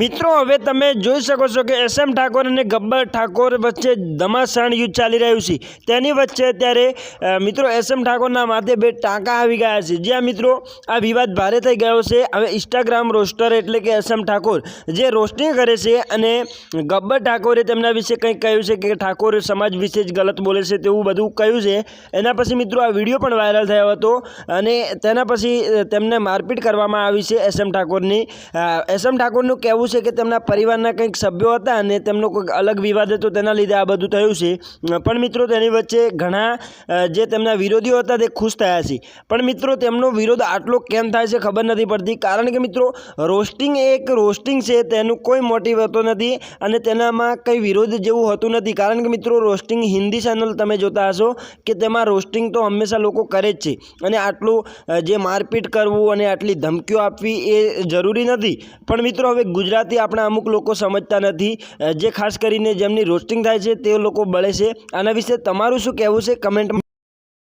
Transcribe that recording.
મિત્રો, હવે તમે જોઈ શકો છો કે એસ એમ ઠાકોર અને ગબ્બર ઠાકોર વચ્ચે ધમાસાણ યુદ્ધ ચાલી રહ્યું છે. તેની વચ્ચે અત્યારે મિત્રો, એસ એમ ઠાકોરના માથે બે ટાંકા આવી ગયા છે. જ્યાં, મિત્રો, આ વિવાદ ભારે થઈ ગયો છે. હવે ઇન્સ્ટાગ્રામ રોસ્ટર એટલે કે એસ એમ ઠાકોર જે રોસ્ટિંગ કરે છે અને ગબ્બર ઠાકોરે તેમના વિશે કંઈક કહ્યું છે કે ઠાકોર સમાજ વિશે જ ગલત બોલે છે તેવું બધું કહ્યું છે. એના પછી, મિત્રો, આ વીડિયો પણ વાયરલ થયો હતો અને તેના પછી તેમને મારપીટ કરવામાં આવી છે એસ એમ ઠાકોરની. એસ એમ ઠાકોરનું કહેવું છે કે તેમના પરિવારના કંઈક સભ્યો હતા અને તેમનો કોઈક અલગ વિવાદ હતો તેના લીધે આ બધું થયું છે. પણ મિત્રો, તેની વચ્ચે ઘણા જે તેમના વિરોધીઓ હતા તે ખુશ થયા છે. પણ મિત્રો, તેમનો વિરોધ આટલો કેમ થાય છે ખબર નથી પડતી. કારણ કે મિત્રો, રોસ્ટિંગ એક રોસ્ટિંગ છે, તેનું કોઈ મોટિવ હતો નથી અને તેનામાં કંઈ વિરોધ જેવું હોતું નથી. કારણ કે મિત્રો, રોસ્ટિંગ હિન્દી ચેનલ તમે જોતા હશો કે તેમાં રોસ્ટિંગ તો હંમેશા લોકો કરે જ છે. અને આટલું જે મારપીટ કરવું અને આટલી ધમકીઓ આપવી એ જરૂરી નથી. પણ મિત્રો, હવે ગુજરાતી આપણા અમુક લોકો સમજતા નથી જે ખાસ કરીને જેમની રોસ્ટિંગ થાય છે તે લોકો બળે છે. આના વિશે તમારું શું કહેવું છે? કમેન્ટ